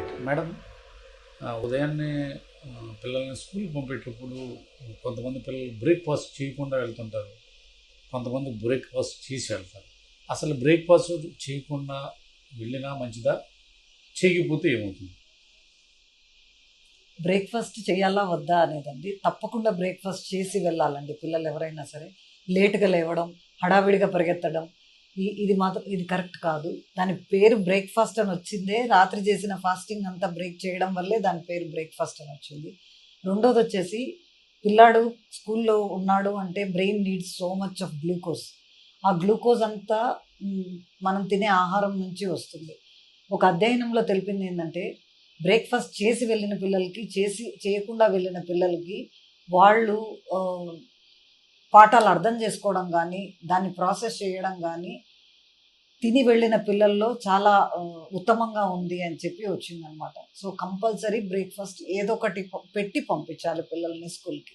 Madam ఉదయాన్నే పిల్లల్ని స్కూల్కి పంపేటప్పుడు కొంతమంది పిల్లలు బ్రేక్ఫాస్ట్ చేయకుండా వెళ్తుంటారు. కొంతమంది బ్రేక్ఫాస్ట్ చేసి వెళ్తారు. అసలు బ్రేక్ఫాస్ట్ చేయకుండా వెళ్ళినా మంచిదా? చేయకపోతే ఏమవుతుంది? బ్రేక్ఫాస్ట్ చేయాలా వద్దా అనేదండి. తప్పకుండా బ్రేక్ఫాస్ట్ చేసి వెళ్ళాలండి పిల్లలు ఎవరైనా సరే. లేటుగా లేవడం హడావిడిగా పరిగెత్తడం ఇది మాత్రం ఇది కరెక్ట్ కాదు. దాని పేరు బ్రేక్ఫాస్ట్ అని వచ్చిందే. రాత్రి చేసిన ఫాస్టింగ్ అంతా బ్రేక్ చేయడం వల్లే దాని పేరు బ్రేక్ఫాస్ట్ అని వచ్చింది. రెండోది వచ్చేసి పిల్లాడు స్కూల్లో ఉన్నాడు అంటే brain needs so much of glucose. ఆ గ్లూకోజ్ అంతా మనం తినే ఆహారం నుంచి వస్తుంది. ఒక అధ్యయనంలో తెలిపింది ఏంటంటే బ్రేక్ఫాస్ట్ చేసి వెళ్ళిన పిల్లలకి చేసి చేయకుండా వెళ్ళిన పిల్లలకి వాళ్ళు పాఠాలు అర్థం చేసుకోవడం కానీ దాన్ని ప్రాసెస్ చేయడం కానీ తిని వెళ్ళిన పిల్లల్లో చాలా ఉత్తమంగా ఉంది అని చెప్పి వచ్చిందనమాట సో కంపల్సరీ బ్రేక్ఫాస్ట్ ఏదో ఒకటి పెట్టి పంపించాలి పిల్లల్ని స్కూల్కి.